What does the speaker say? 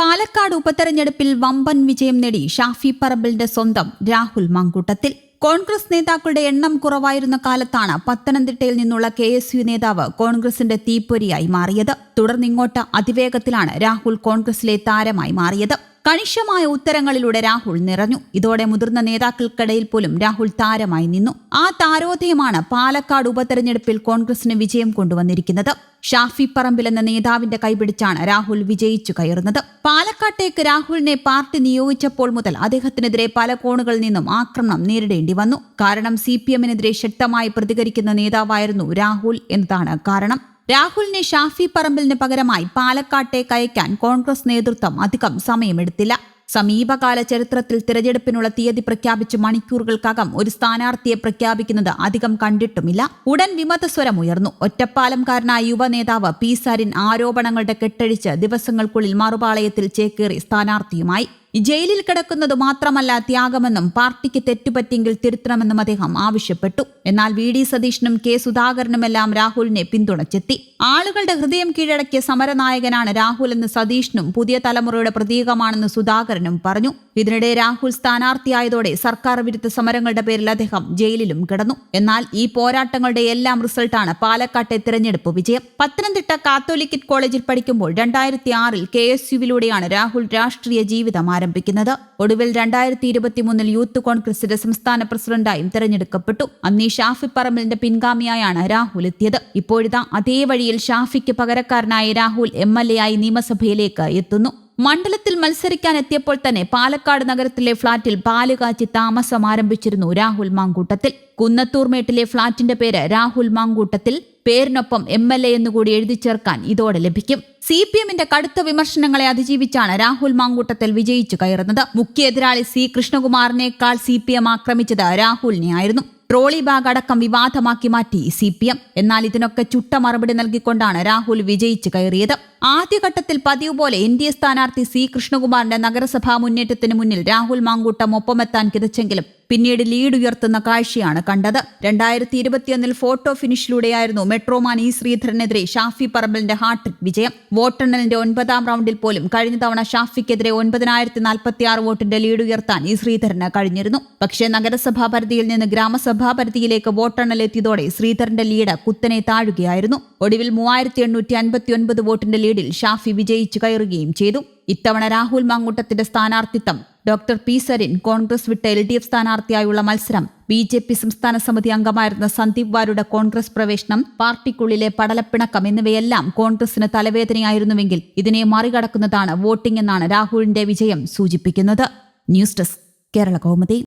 പാലക്കാട് ഉപതെരഞ്ഞെടുപ്പിൽ വമ്പൻ വിജയം നേടി ഷാഫി പറമ്പിലിന്റെ സ്വന്തം രാഹുൽ മങ്കൂട്ടത്തിൽ. കോൺഗ്രസ് നേതാക്കളുടെ എണ്ണം കുറവായിരുന്ന കാലത്താണ് പത്തനംതിട്ടയിൽ നിന്നുള്ള കെ എസ് യു നേതാവ് കോൺഗ്രസിന്റെ തീപ്പൊരിയായി മാറിയത്. തുടർന്നിങ്ങോട്ട് അതിവേഗത്തിലാണ് രാഹുൽ കോൺഗ്രസിലെ താരമായി മാറിയത്. കണിശമായ ഉത്തരങ്ങളിലൂടെ രാഹുൽ നിറഞ്ഞു. ഇതോടെ മുതിർന്ന നേതാക്കൾക്കിടയിൽ പോലും രാഹുൽ താരമായി നിന്നു. ആ താരോദയമാണ് പാലക്കാട് ഉപതെരഞ്ഞെടുപ്പിൽ കോൺഗ്രസിന് വിജയം കൊണ്ടുവന്നിരിക്കുന്നത്. ഷാഫി പറമ്പിൽ എന്ന നേതാവിന്റെ കൈപിടിച്ചാണ് രാഹുൽ വിജയിച്ചു കയറുന്നത്. പാലക്കാട്ടേക്ക് രാഹുലിനെ പാർട്ടി നിയോഗിച്ചപ്പോൾ മുതൽ അദ്ദേഹത്തിനെതിരെ പല കോണുകളിൽ നിന്നും ആക്രമണം നേരിടേണ്ടി വന്നു. കാരണം സി പി എമ്മിനെതിരെ ശക്തമായി പ്രതികരിക്കുന്ന നേതാവായിരുന്നു രാഹുൽ എന്നതാണ് കാരണം. രാഹുലിനെ ഷാഫി പറമ്പിലിന് പകരമായി പാലക്കാട്ടെ അയക്കാൻ കോൺഗ്രസ് നേതൃത്വം അധികം സമയമെടുത്തില്ല. സമീപകാല ചരിത്രത്തിൽ തിരഞ്ഞെടുപ്പിനുള്ള തീയതി പ്രഖ്യാപിച്ച് മണിക്കൂറുകൾക്കകം ഒരു സ്ഥാനാർത്ഥിയെ പ്രഖ്യാപിക്കുന്നത് അധികം കണ്ടിട്ടുമില്ല. ഉടൻ വിമതസ്വരം ഉയർന്നു. ഒറ്റപ്പാലംകാരനായ യുവ നേതാവ് പി സരിൻ ആരോപണങ്ങളുടെ കെട്ടഴിച്ച് ദിവസങ്ങൾക്കുള്ളിൽ മറുപാളയത്തിൽ ചേക്കേറി സ്ഥാനാർത്ഥിയുമായി. ജയിലിൽ കിടക്കുന്നത് മാത്രമല്ല ത്യാഗമെന്നും പാർട്ടിക്ക് തെറ്റുപറ്റിയെങ്കിൽ തിരുത്തണമെന്നും അദ്ദേഹം ആവശ്യപ്പെട്ടു. എന്നാൽ വി. ഡി. സതീഷിനും കെ. സുധാകരനുമെല്ലാം രാഹുലിനെ പിന്തുണച്ചെത്തി. ആളുകളുടെ ഹൃദയം കീഴടക്കിയ സമരനായകനാണ് രാഹുൽ എന്ന് സതീഷിനും പുതിയ തലമുറയുടെ പ്രതീകമാണെന്ന് സുധാകരനും പറഞ്ഞു. ഇതിനിടെ രാഹുൽ സ്ഥാനാർത്ഥിയായതോടെ സർക്കാർ വിരുദ്ധ സമരങ്ങളുടെ പേരിൽ അദ്ദേഹം ജയിലിലും കിടന്നു. എന്നാൽ ഈ പോരാട്ടങ്ങളുടെ എല്ലാം റിസൾട്ടാണ് പാലക്കാട്ടെ തിരഞ്ഞെടുപ്പ് വിജയം. പത്തനംതിട്ട കാത്തോലിക്കറ്റ് കോളേജിൽ പഠിക്കുമ്പോൾ രണ്ടായിരത്തി ആറിൽ കെ എസ് യുവിലൂടെയാണ് രാഹുൽ രാഷ്ട്രീയ ജീവിതം ആരംഭിക്കുന്നത്. ഒടുവിൽ രണ്ടായിരത്തി ഇരുപത്തിമൂന്നിൽ യൂത്ത് കോൺഗ്രസിന്റെ സംസ്ഥാന പ്രസിഡന്റായും തെരഞ്ഞെടുക്കപ്പെട്ടു. അന്നീ ഷാഫി പറമ്പലിന്റെ പിൻഗാമിയായാണ് രാഹുൽ എത്തിയത്. ഇപ്പോഴിതാ അതേ വഴിയിൽ ഷാഫിക്ക് പകരക്കാരനായ രാഹുൽ എം എൽ എ ആയി നിയമസഭയിലേക്ക് എത്തുന്നു. മണ്ഡലത്തിൽ മത്സരിക്കാൻ എത്തിയപ്പോൾ തന്നെ പാലക്കാട് നഗരത്തിലെ ഫ്ളാറ്റിൽ പാൽ കാച്ചി താമസം ആരംഭിച്ചിരുന്നു രാഹുൽ മാങ്കൂട്ടത്തിൽ. കുന്നത്തൂർമേട്ടിലെ ഫ്ളാറ്റിന്റെ പേര് രാഹുൽ മാങ്കൂട്ടത്തിൽ. പേരിനൊപ്പം എം എൽ എ എന്നുകൂടി എഴുതി ചേർക്കാൻ ഇതോടെ ലഭിക്കും. സി പി എമ്മിന്റെ കടുത്ത വിമർശനങ്ങളെ അതിജീവിച്ചാണ് രാഹുൽ മാങ്കൂട്ടത്തിൽ വിജയിച്ചു കയറുന്നത്. മുഖ്യ എതിരാളി സി കൃഷ്ണകുമാറിനേക്കാൾ സി പി എം ആക്രമിച്ചത് രാഹുലിനെയായിരുന്നു. ട്രോളി ബാഗ് അടക്കം വിവാദമാക്കി മാറ്റി സി പി എം. എന്നാൽ ഇതിനൊക്കെ ചുട്ട മറുപടി നൽകിക്കൊണ്ടാണ് രാഹുൽ വിജയിച്ചു കയറിയത്. ആദ്യഘട്ടത്തിൽ പതിവ് പോലെ എൻ ഡി എ സ്ഥാനാർത്ഥി സി കൃഷ്ണകുമാറിന്റെ നഗരസഭാ മുന്നേറ്റത്തിന് മുന്നിൽ രാഹുൽ മാങ്കൂട്ടം ഒപ്പമെത്താൻ കിതച്ചെങ്കിലും പിന്നീട് ലീഡ് ഉയർത്തുന്ന കാഴ്ചയാണ് കണ്ടത്. രണ്ടായിരത്തി ഇരുപത്തിയൊന്നിൽ ഫോട്ടോ ഫിനിഷിലൂടെയായിരുന്നു മെട്രോമാൻ ഇ ശ്രീധരനെതിരെ ഷാഫി പറമ്പലിന്റെ ഹാട്രിക് വിജയം. വോട്ടെണ്ണലിന്റെ ഒൻപതാം റൗണ്ടിൽ പോലും കഴിഞ്ഞ തവണ ഷാഫിക്കെതിരെ ഒൻപതിനായിരത്തി നാൽപ്പത്തി ആറ് വോട്ടിന്റെ ലീഡ് ഉയർത്താൻ ഇ ശ്രീധരന് കഴിഞ്ഞിരുന്നു. പക്ഷേ നഗരസഭാ പരിധിയിൽ നിന്ന് ഗ്രാമസഭാ പരിധിയിലേക്ക് വോട്ടെണ്ണൽ എത്തിയതോടെ ശ്രീധരന്റെ ലീഡ് കുത്തനെ താഴുകയായിരുന്നു. ഒടുവിൽ മൂവായിരത്തി എണ്ണൂറ്റി അൻപത്തി ഒൻപത് വോട്ടിന്റെ ലീഡിൽ ഷാഫി വിജയിച്ചു കയറുകയും ചെയ്തു. ഇത്തവണ രാഹുൽ മാങ്കൂട്ടത്തിന്റെ സ്ഥാനാർത്ഥിത്വം ഡോക്ടർ പി സരിൻ കോൺഗ്രസ് വിട്ട് എൽ ഡി എഫ് സ്ഥാനാർത്ഥിയായുള്ള മത്സരം ബി ജെ പി സംസ്ഥാന സമിതി അംഗമായിരുന്ന സന്ദീപ് വാരുടെ കോൺഗ്രസ് പ്രവേശനം പാർട്ടിക്കുള്ളിലെ പടലപ്പിണക്കം എന്നിവയെല്ലാം കോൺഗ്രസിന് തലവേദനയായിരുന്നുവെങ്കിൽ ഇതിനെ മറികടക്കുന്നതാണ് വോട്ടിംഗ് എന്നാണ് രാഹുലിന്റെ വിജയം സൂചിപ്പിക്കുന്നത്. News desk Kerala Kaumudi.